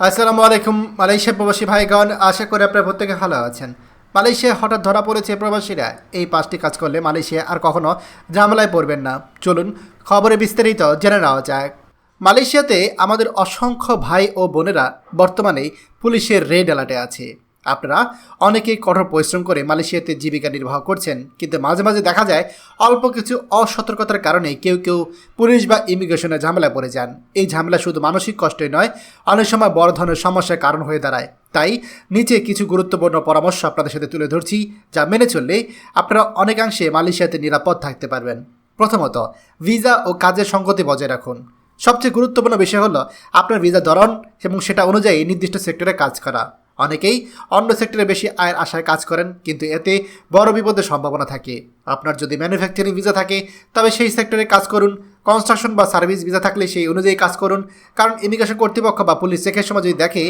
আসসালামু আলাইকুম, মালয়েশিয়া প্রবাসী ভাইগণ, আশা করি আপনারা প্রত্যেকে ভালো আছেন। মালয়েশিয়া হঠাৎ ধরা পড়েছে প্রবাসীরা। এই পাঁচটি কাজ করলে মালয়েশিয়া আর কখনো ঝামেলায় পড়বেন না। চলুন খবরে বিস্তারিত জেনে নেওয়া যাক। মালয়েশিয়াতে আমাদের অসংখ্য ভাই ও বোনেরা বর্তমানে পুলিশের রেড অ্যালার্টে আছে। আপনারা অনেকেই কঠোর পরিশ্রম করে মালয়েশিয়াতে জীবিকা নির্বাহ করছেন, কিন্তু মাঝে মাঝে দেখা যায় অল্প কিছু অসতর্কতার কারণে কেউ কেউ পুলিশ বা ইমিগ্রেশনে ঝামেলায় পড়ে যান। এই ঝামেলা শুধু মানসিক কষ্টই নয়, অনেক সময় বড় ধরনের সমস্যার কারণ হয়ে দাঁড়ায়। তাই নিচে কিছু গুরুত্বপূর্ণ পরামর্শ আপনাদের সাথে তুলে ধরছি, যা মেনে চললে আপনারা অনেকাংশে মালয়েশিয়াতে নিরাপদ থাকতে পারবেন। প্রথমত, ভিসা ও কাজের সঙ্গতি বজায় রাখুন। সবচেয়ে গুরুত্বপূর্ণ বিষয় হলো আপনার ভিসা ধরন এবং সেটা অনুযায়ী নির্দিষ্ট সেক্টরে কাজ করা। অনেকেই অন্য সেক্টরে বেশি আয়ের আশায় কাজ করেন, কিন্তু এতে বড় বিপদের সম্ভাবনা থাকে। আপনার যদি ম্যানুফ্যাকচারিং ভিসা থাকে, তবে সেই সেক্টরে কাজ করুন। কনস্ট্রাকশন বা সার্ভিস ভিসা থাকলে সেই অনুযায়ী কাজ করুন। কারণ ইমিগ্রেশন কর্তৃপক্ষ বা পুলিশ চেকের সময় যদি দেখে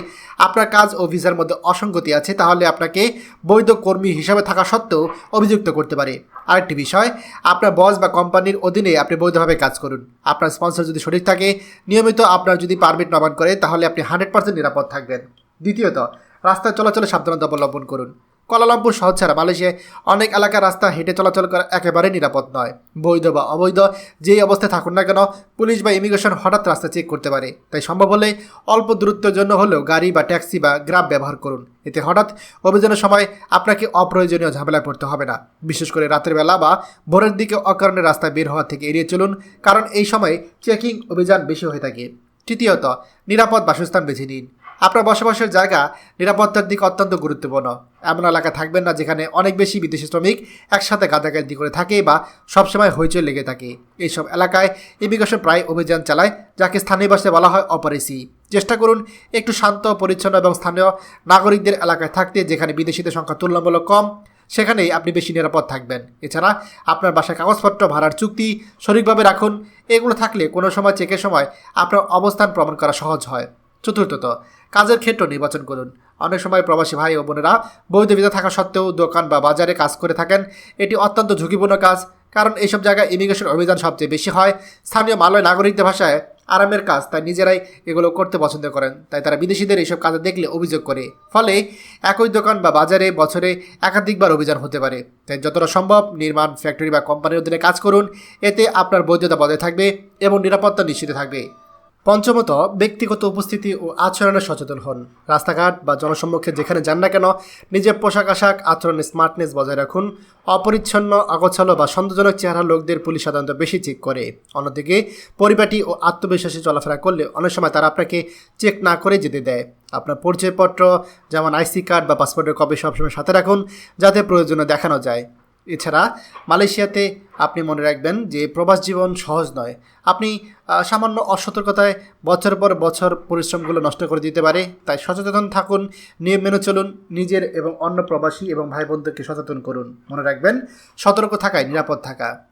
আপনার কাজ ও ভিসার মধ্যে অসঙ্গতি আছে, তাহলে আপনাকে বৈধ কর্মী হিসাবে থাকা সত্ত্বেও অভিযুক্ত করতে পারে। আরেকটি বিষয়, আপনার বস বা কোম্পানির অধীনে আপনি বৈধভাবে কাজ করুন। আপনার স্পন্সর যদি সঠিক থাকে, নিয়মিত আপনার যদি পারমিট নবায়ন করে, তাহলে আপনি হান্ড্রেড পার্সেন্ট নিরাপদ থাকবেন। দ্বিতীয়ত রাস্তায় চলাচলে সাবধানতা অবলম্বন করুন। কোয়ালালামপুর শহর ছাড়া মালয়েশিয়ায় অনেক এলাকার রাস্তা হেঁটে চলাচল করা একেবারে নিরাপদ নয়। বৈধ বা অবৈধ, যেই অবস্থায় থাকুন না কেন, পুলিশ বা ইমিগ্রেশন হঠাৎ রাস্তা চেক করতে পারে। তাই সম্ভব হলে অল্প দূরত্বের জন্য হলেও গাড়ি বা ট্যাক্সি বা গ্রাব ব্যবহার করুন। এতে হঠাৎ অভিযানের সময় আপনাকে অপ্রয়োজনীয় ঝামেলায় পড়তে হবে না। বিশেষ করে রাতের বেলা বা ভোরের দিকে অকারণে রাস্তায় বের হওয়া থেকে এড়িয়ে চলুন, কারণ এই সময় চেকিং অভিযান বেশি হয়ে থাকে। তৃতীয়ত, নিরাপদ বাসস্থান বেছে নিন। আপনার বসবাসের জায়গা নিরাপত্তার দিক অত্যন্ত গুরুত্বপূর্ণ। এমন এলাকা থাকবেন না যেখানে অনেক বেশি বিদেশি শ্রমিক একসাথে গাদাগাদি করে থাকে বা সবসময় হইচই লেগে থাকে। এইসব এলাকায় ইমিগ্রেশন প্রায় অভিযান চালায়, যাকে স্থানীয় ভাষায় বলা হয় অপারেসি। চেষ্টা করুন একটু শান্ত, পরিচ্ছন্ন এবং স্থানীয় নাগরিকদের এলাকায় থাকতে, যেখানে বিদেশিদের সংখ্যা তুলনামূলক কম, সেখানেই আপনি বেশি নিরাপদ থাকবেন। এছাড়া আপনার বাসায় কাগজপত্র ভাড়ার চুক্তি সঠিকভাবে রাখুন। এগুলো থাকলে কোনো সময়, চেকের সময় আপনার অবস্থান প্রমাণ করা সহজ হয়। চতুর্থত কাজের ক্ষেত্র নির্বাচন করুন। অনেক সময় প্রবাসী ভাই ও বোনেরা বৈধ ভিসা থাকা সত্ত্বেও দোকান বা বাজারে কাজ করে থাকেন। এটি অত্যন্ত ঝুঁকিপূর্ণ কাজ, কারণ এইসব জায়গায় ইমিগ্রেশন অভিযান সবচেয়ে বেশি হয়। স্থানীয় মালয় নাগরিকদের ভাষায় আরামের কাজ, তাই নিজেরাই এগুলো করতে পছন্দ করেন। তাই তারা বিদেশিদের এইসব কাজে দেখলে অভিযোগ করে। ফলে একই দোকান বা বাজারে বছরে একাধিকবার অভিযান হতে পারে। তাই যতটা সম্ভব নির্মাণ, ফ্যাক্টরি বা কোম্পানির অধীনে কাজ করুন। এতে আপনার বৈধতা বজায় থাকবে এবং নিরাপত্তা নিশ্চিত থাকবে। পঞ্চমত, ব্যক্তিগত উপস্থিতি ও আচরণে সচেতন হন। রাস্তাঘাট বা জনসম্মুখে যেখানে যান না কেন, নিজের পোশাক আশাক, আচরণে স্মার্টনেস বজায় রাখুন। অপরিচ্ছন্ন, অগোছালো বা সন্দেহজনক চেহারা লোকদের পুলিশ সাধারণত বেশি চেক করে। অন্যদিকে, পরিপাটি ও আত্মবিশ্বাসী চলাফেরা করলে অনেক সময় তারা আপনাকে চেক না করে যেতে দেয়। আপনার পরিচয়পত্র, যেমন আইসি কার্ড বা পাসপোর্টের কপি সবসময় সাথে রাখুন, যাতে প্রয়োজনে দেখানো যায়। এছাড়া মালয়েশিয়াতে আপনি মনে রাখবেন যে প্রবাস জীবন সহজ নয়। আপনি সামান্য অসতর্কতায় বছর পর বছর পরিশ্রমগুলো নষ্ট করে দিতে পারে। তাই সচেতন থাকুন, নিয়ম মেনে চলুন, নিজের এবং অন্য প্রবাসী এবং ভাই বোনদেরকে সচেতন করুন। মনে রাখবেন, সতর্ক থাকায় নিরাপদ থাকা।